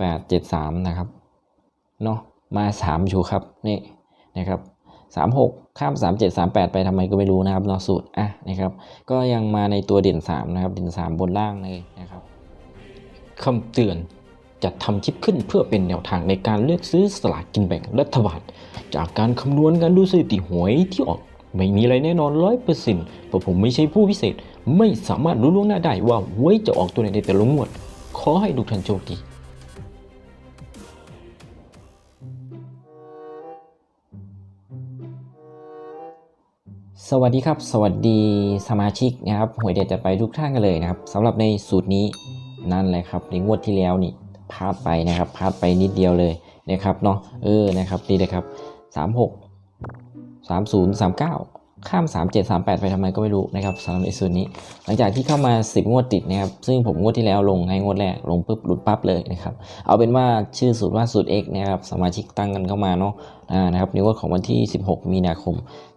แปดเจ็ดสามนะครับเนาะมาสามอยู่ครับนี่นะครับสามหกข้ามสามเจ็ดสามแปดไปทำไมก็ไม่รู้นะครับเนอะสูตรอะนะครับก็ยังมาในตัวเด่นสามนะครับเด่นสามบนล่างเลยนะครับคำเตือนจัดทำคลิปขึ้นเพื่อเป็นแนวทางในการเลือกซื้อสลากกินแบ่งรัฐบาล จากการคำนวณการดูสถิติหวยที่ออก ไม่มีอะไรแน่นอนร้อยเปอร์เซ็นต์เพราะผมไม่ใช่ผู้พิเศษ ไม่สามารถรู้ล่วงหน้าได้ว่าหวยจะออกตัวไหนในแต่ละงวด ขอให้ทุกท่านโชคดี สวัสดีครับ สวัสดีสมาชิกนะครับหวยเด็ดจะไปทุกท่านกันเลยนะครับสำหรับในสูตรนี้นั่นแหละครับในงวดที่แล้วนี่พลาดไปนะครับพลาดไปนิดเดียวเลยนะครับเนาะเออนะครับนี่เลยครับสามหกสามศูนย์สามเก้าข้าม 3 7 3 8 ไปทำไมก็ไม่รู้นะครับสำหรับในส่วนนี้ หลังจากที่เข้ามา 10 งวดติดนะครับซึ่งผมงวดที่แล้วลงให้งวดแรกลงปุ๊บหลุดปั๊บเลยนะครับเอาเป็นว่าชื่อสูตรว่าสูตร X นะครับสมาชิกตั้งกันเข้ามาเนาะอ่านะครับในงวดของวันที่ 16 มีนาคม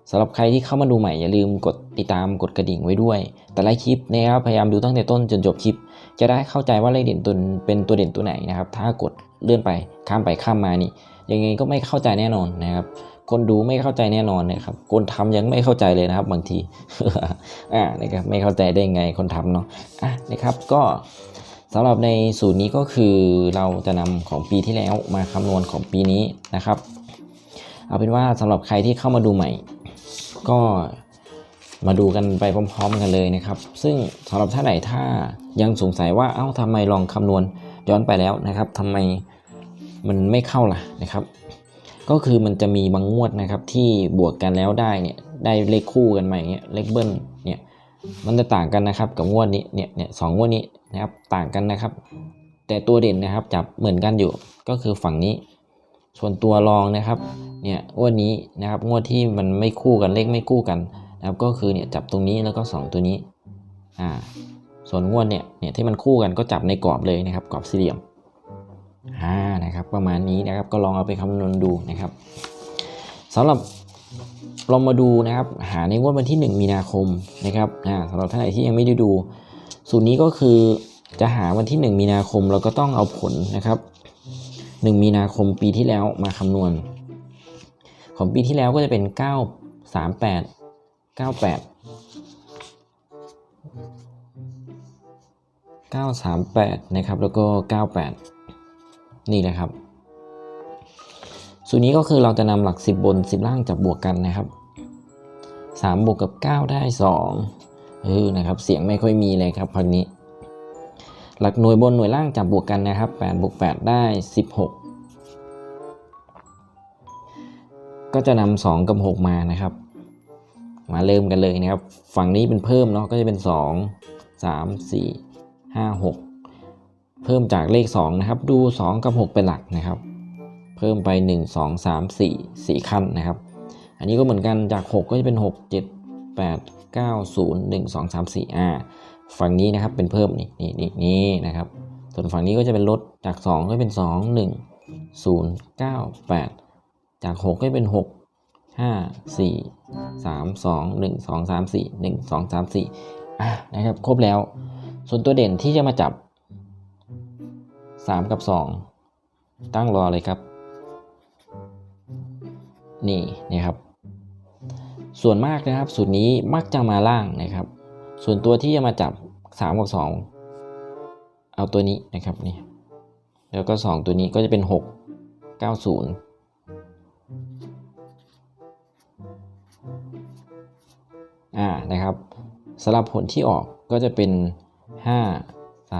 สำหรับใครที่เข้ามาดูใหม่อย่าลืมกดติดตามกดกระดิ่งไว้ด้วย แต่ละคลิปนะครับพยายามดูตั้งแต่ต้นจนจบคลิป จะได้เข้าใจว่าเลขเด่นตัวเป็นตัวเด่นตัวไหนนะครับ ถ้ากดเลื่อนไปข้ามไปข้ามมานี่ยังไงก็ไม่เข้าใจแน่นอนนะครับ คนดูไม่เข้าใจแน่นอนนะครับ คนทำยังไม่เข้าใจเลยนะครับ บางทีอ่านะครับไม่เข้าใจได้ไงคนทำเนาะอะนะครับก็สำหรับในสูตรนี้ก็คือเราจะนำของปีที่แล้วมาคำนวณของปีนี้นะครับ เอาเป็นว่าสำหรับใครที่เข้ามาดูใหม่ ก็มาดูกันไปพร้อม ๆ กันเลยนะครับ ซึ่งสำหรับท่านไหนถ้ายังสงสัยว่าเอ้าทำไมลองคำนวณย้อนไปแล้วนะครับทำไมมันไม่เข้าล่ะนะครับ ก็คือมันจะมีบางงวดนะครับที่บวกกันแล้วได้เนี่ยได้เลขคู่กันมาอย่างเงี้ยเลขเบิ้ลเนี่ยมันจะต่างกันนะครับกับงวดนี้เนี่ยเนี่ยสองงวดนี้นะครับต่างกันนะครับ แต่ตัวเด่นนะครับจับเหมือนกันอยู่ก็คือฝั่งนี้ ส่วนตัวรองนะครับเนี่ยงวดนี้นะครับงวดที่มันไม่คู่กันเลขไม่คู่กันนะครับก็คือเนี่ยจับตรงนี้แล้วก็ 2 ตัวนี้อ่าส่วนงวดเนี่ยเนี่ยที่มันคู่กันก็จับในกรอบเลยนะครับกรอบสี่เหลี่ยมอ่านะครับประมาณนี้นะครับก็ลองเอาไปคำนวณดูนะครับสำหรับเรามาดูนะครับหาในงวดวันที่ 1 มีนาคมนะครับอ่าสำหรับท่านไหนที่ยังไม่ได้ดู สูตรนี้ก็คือจะหาวันที่ 1 มีนาคมเราก็ต้องเอาผลนะครับ 1 มีนาคมปีที่แล้วมาคำนวณ ของปีที่แล้วก็จะเป็น 9 3 8 98 938 นะครับ แล้วก็ 98 นี่นะครับ สูตรนี้ก็คือเราจะนำหลัก 10 บน 10 ล่างจับบวกกันนะครับ 3 บวกกับ 9 ได้2เออนะครับ เสียงไม่ค่อยมีเลยครับคราวนี้ หลักหน่วยบนหน่วยล่างจับบวกกันนะครับ8บวก8ได้ 16 ก็จะนำ2กับ 6 มานะครับ มาเริ่มกันเลยนะครับ ฝั่งนี้เป็นเพิ่มเนาะก็จะเป็น 2 3 4 5 6 เพิ่มจากเลข 2 นะครับ ดู 2 กับ 6 เป็นหลักนะครับ เพิ่มไป 1 2 3 4 4 ขั้นนะครับ อันนี้ก็เหมือนกันจาก 6 ก็จะเป็น 6 7 8 9 0 1 2 3 4อ่า ฝั่งนี้นะครับเป็นเพิ่มนี่นี่นี่นี่นะครับ ส่วนฝั่งนี้ก็จะเป็นลดจาก 2 ก็เป็น 2 1 0 9 8 จาก 6 ก็เป็น 6 5 4 3 2 1 2 3 4 1 2 3 4อะนะครับครบแล้ว ส่วนตัวเด่นที่จะมาจับ 3 กับ 2 ตั้งรอเลยครับ นี่นะครับ ส่วนมากนะครับสูตรนี้มักจะมาล่างนะครับส่วนตัวที่จะมาจับ 3กับ2 เอาตัวนี้นะครับนี่แล้วก็ 2 ตัวนี้ก็จะเป็น 6 90อ่านะครับสำหรับผลที่ออกก็จะเป็น 5 3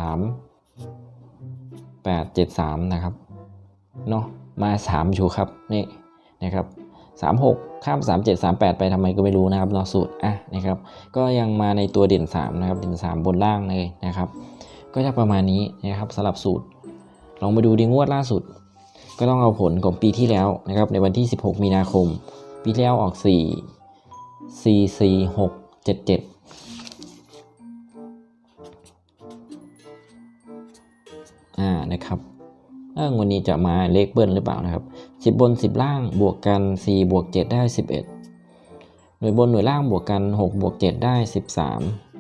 8 7 3 นะครับเนาะมา 3 อยู่ครับ นี่นะครับ 3 6 ข้าม 3 7 3 8 ไปทำไมก็ไม่รู้นะครับนอสูตรอะนะครับ ก็ยังมาในตัวเด่น 3 นะครับ เด่น 3 บนล่างเลยนะครับ ก็จะประมาณนี้นะครับสำหรับสูตร ลองมาดูดีงวดล่าสุด ก็ต้องเอาผลของปีที่แล้วนะครับ ในวันที่ 16 มีนาคม ปีที่แล้วออก 4 4 4 6 7 7อ่านะครับ วันนี้จะมาเลขเบิ้ลหรือเปล่านะครับ 10 บน 10 ล่างบวกกัน 4 บวก 7 ได้ 11 หน่วยบนหน่วยล่างบวกกัน 6 บวก 7 ได้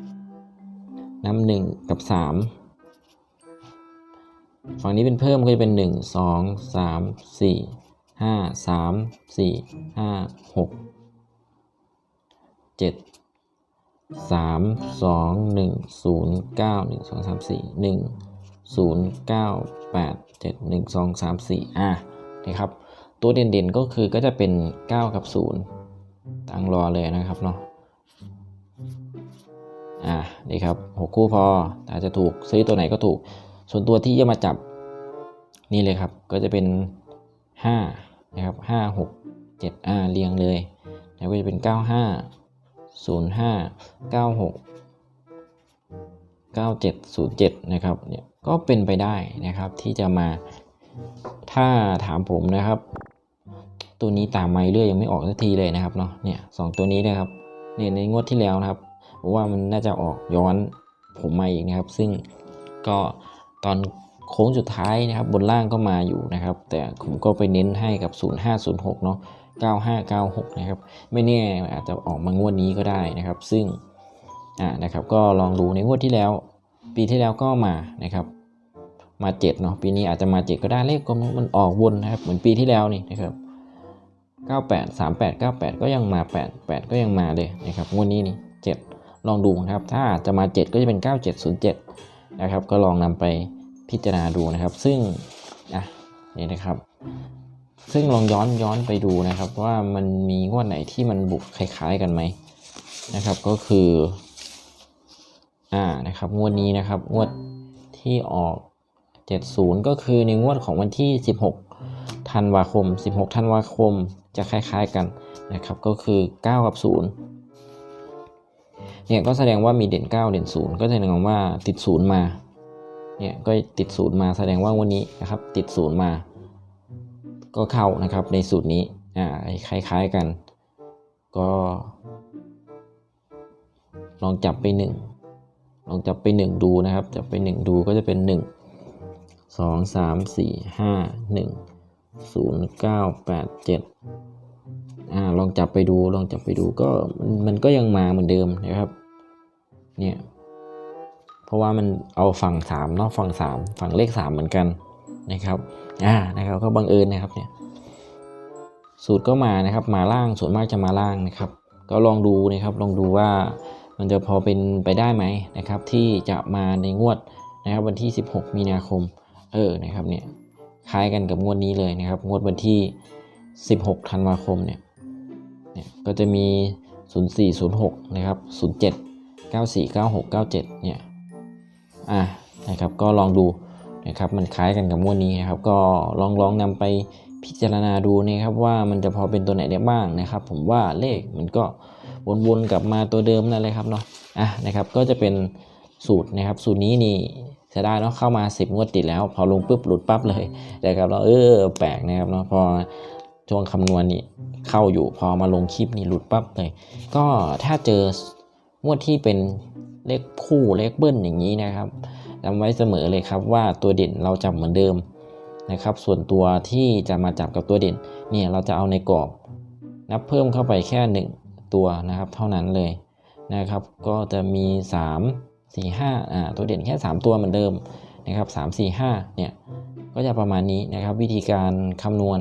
13นำหนึ่งกับ 3 ฝั่งนี้เป็นเพิ่มก็จะเป็นหนึ่งสองสามสี่ห้าสามสี่ห้าหก เจ็ดสามสองหนึ่งศูนย์เก้าแปดเจ็ดหนึ่งสองสามสี่อะนะครับ ตัวเด่นๆก็คือก็จะเป็น 9 กับ 0ตั้งรอเลยนะครับเนาะอะนี่ครับหกคู่พออาจจะถูกซื้อตัวไหนก็ถูก ส่วนตัวที่จะมาจับนี่เลยครับ ก็จะเป็น 5 นะครับ 5 6 7อ่าเรียงเลยแล้วก็จะเป็น 95 05 96 9707 นะครับเนี่ยก็เป็นไปได้นะครับที่จะมาถ้าถามผมนะครับ ตัวนี้ตามไม้เรื่อยยังไม่ออกสักทีเลยนะครับเนาะเนี่ยสองตัวนี้นะครับเนี่ยในงวดที่แล้วนะครับผมว่ามันน่าจะออกย้อนผมมาอีกนะครับ ซึ่งก็ตอนโค้งสุดท้ายนะครับ บนล่างก็มาอยู่นะครับ แต่ผมก็ไปเน้นให้กับ 0506 เนาะ9596 นะครับ ไม่แน่อาจจะออกมางวดนี้ก็ได้นะครับ ซึ่ง อ่านะครับก็ลองดูในงวดที่แล้ว ปีที่แล้วก็มานะครับมาเจ็ดเนาะปีนี้อาจจะมาเจ็ดก็ได้เลขก็มันออกวนนะครับเหมือนปีที่แล้วนี่นะครับ98 38 98 ก็ยังมา 8 8 ก็ยังมาเลยนะครับงวดนี้นี่7ลองดูนะครับถ้าจะมา 7 ก็จะเป็น 9707นะครับก็ลองนำไปพิจารณาดูนะครับ ซึ่งอะนี่นะครับ ซึ่งลองย้อนย้อนไปดูนะครับ ว่ามันมีงวดไหนที่มันบุกคล้าย ๆ กันไหมนะครับ ก็คือ อ่านะครับงวดนี้นะครับงวดที่ออก 70 ก็คือในงวดของวันที่ 16ธันวาคม 16ธันวาคมจะคล้ายๆกันนะครับก็คือ 9 กับ 0เนี่ยก็แสดงว่ามีเด่น 9 เด่น 0 ก็แสดงว่าติด 0 มาเนี่ยก็ติด 0 มาแสดงว่าวันนี้นะครับติด 0 มา ก็เข้านะครับในสูตรนี้อ่าคล้ายๆกัน ก็ ลองจับไป 1 ลองจับไป 1 ดูนะครับ จับไป 1 ดูก็จะเป็น 1 2 3 4 5 1ศูนย์เก้าแปดเจ็ดอ่าลองจับไปดูลองจับไปดูก็มันมันก็ยังมาเหมือนเดิมนะครับเนี่ยเพราะว่ามันเอาฝั่งสามเนาะฝั่งสามฝั่งเลขสามเหมือนกันนะครับอ่านะครับก็บังเอิญนะครับเนี่ยสูตรก็มานะครับมาล่างส่วนมากจะมาล่างนะครับ ก็ลองดูนะครับลองดูว่า มันจะพอเป็นไปได้ไหมนะครับ ที่จะมาในงวดนะครับ วันที่ 16 มีนาคม เออนะครับเนี่ยคล้ายกันกับงวดนี้เลยนะครับ งวดวันที่ 16 ธันวาคมเนี่ยเนี่ยก็จะมี 0406 นะครับ 07 94 96 97 เนี่ยอะนะครับก็ลองดูนะครับมันคล้ายกันกับงวดนี้นะครับ ก็ลองลองนำไปพิจารณาดูนะครับว่ามันจะพอเป็นตัวไหนได้บ้างนะครับ ผมว่าเลขมันก็ วนๆกลับมาตัวเดิมนั่นเลยครับเนาะอะนะครับก็จะเป็นสูตรนะครับ สูตรนี้นี่เสียดายเนาะเข้ามา 10 งวดติดแล้ว พอลงปุ๊บหลุดปั๊บเลยแต่ครับเราเออแปลกนะครับเนาะพอช่วงคำนวณนี่เข้าอยู่พอมาลงคลิปนี่หลุดปั๊บเลย ก็ถ้าเจองวดที่เป็นเลขคู่เลขเบิ้ลอย่างนี้นะครับจำไว้เสมอเลยครับว่าตัวเด่นเราจับเหมือนเดิมนะครับ ส่วนตัวที่จะมาจับกับตัวเด่นเนี่ยเราจะเอาในกรอบ นับเพิ่มเข้าไปแค่ 1 ตัวนะครับ เท่านั้นเลยนะครับ ก็จะมี 3 4 5อ่าตัวเด่นแค่ 3 ตัวเหมือนเดิมนะครับ3 4 5เนี่ยก็จะประมาณนี้นะครับ วิธีการคำนวณ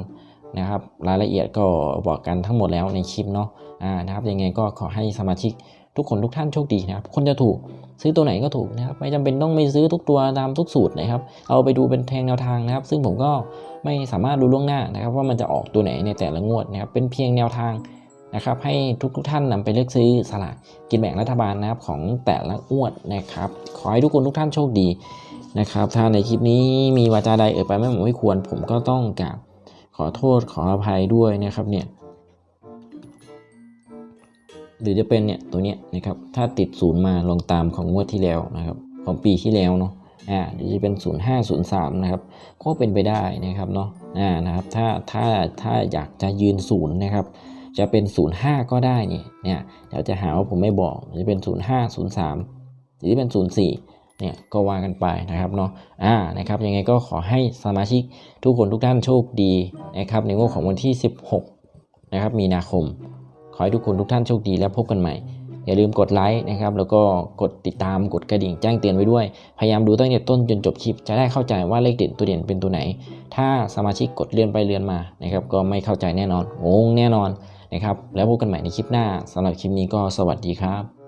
นะครับ รายละเอียดก็บอกกันทั้งหมดแล้วในคลิปเนาะอ่านะครับยังไงก็ขอให้สมาชิกทุกคนทุกท่านโชคดีนะครับ คนจะถูกซื้อตัวไหนก็ถูกนะครับ ไม่จำเป็นต้องไม่ซื้อทุกตัวตามทุกสูตรนะครับ เอาไปดูเป็นแทงแนวทางนะครับ ซึ่งผมก็ไม่สามารถรู้ล่วงหน้านะครับ ว่ามันจะออกตัวไหนในแต่ละงวดนะครับ เป็นเพียงแนวทาง นะครับให้ทุกทุกท่านนำไปเลือกซื้อสลากกินแบ่งรัฐบาลนะครับของแต่ละงวดนะครับ ขอให้ทุกคนทุกท่านโชคดีนะครับ ถ้าในคลิปนี้มีวาจาใดเอ่ยไปไม่เหมาะไม่ควร ผมก็ต้องกราบขอโทษขออภัยด้วยนะครับเนี่ยหรือจะเป็นเนี่ยตัวเนี้ยนะครับถ้าติดศูนย์มาลองตามของงวดที่แล้วนะครับของปีที่แล้วเนาะอ่าหรือจะเป็น 0503 นะครับ ก็เป็นไปได้นะครับเนาะอ่านะครับถ้าถ้าถ้าอยากจะยืนศูนย์นะครับ จะเป็น 05 ก็ได้นี่เนี่ยเดี๋ยวจะหาว่าผมไม่บอกจะเป็น 05 03 หรือเป็น 04 เนี่ยก็ว่ากันไปนะครับเนาะอ่านะครับยังไงก็ขอให้สมาชิกทุกคนทุกท่านโชคดีนะครับในงวดของวันที่ 16 นะครับ มีนาคม ขอให้ทุกคนทุกท่านโชคดีและพบกันใหม่อย่าลืมกดไลค์นะครับ แล้วก็กดติดตามกดกระดิ่งแจ้งเตือนไว้ด้วย พยายามดูตั้งแต่ต้นจนจบคลิป จะได้เข้าใจว่าเลขเด่นตัวเด่นเป็นตัวไหน ถ้าสมาชิกกดเลื่อนไปเลื่อนมานะครับ ก็ไม่เข้าใจแน่นอนงงแน่นอน นะครับ แล้วพบกันใหม่ในคลิปหน้าสำหรับคลิปนี้ก็สวัสดีครับ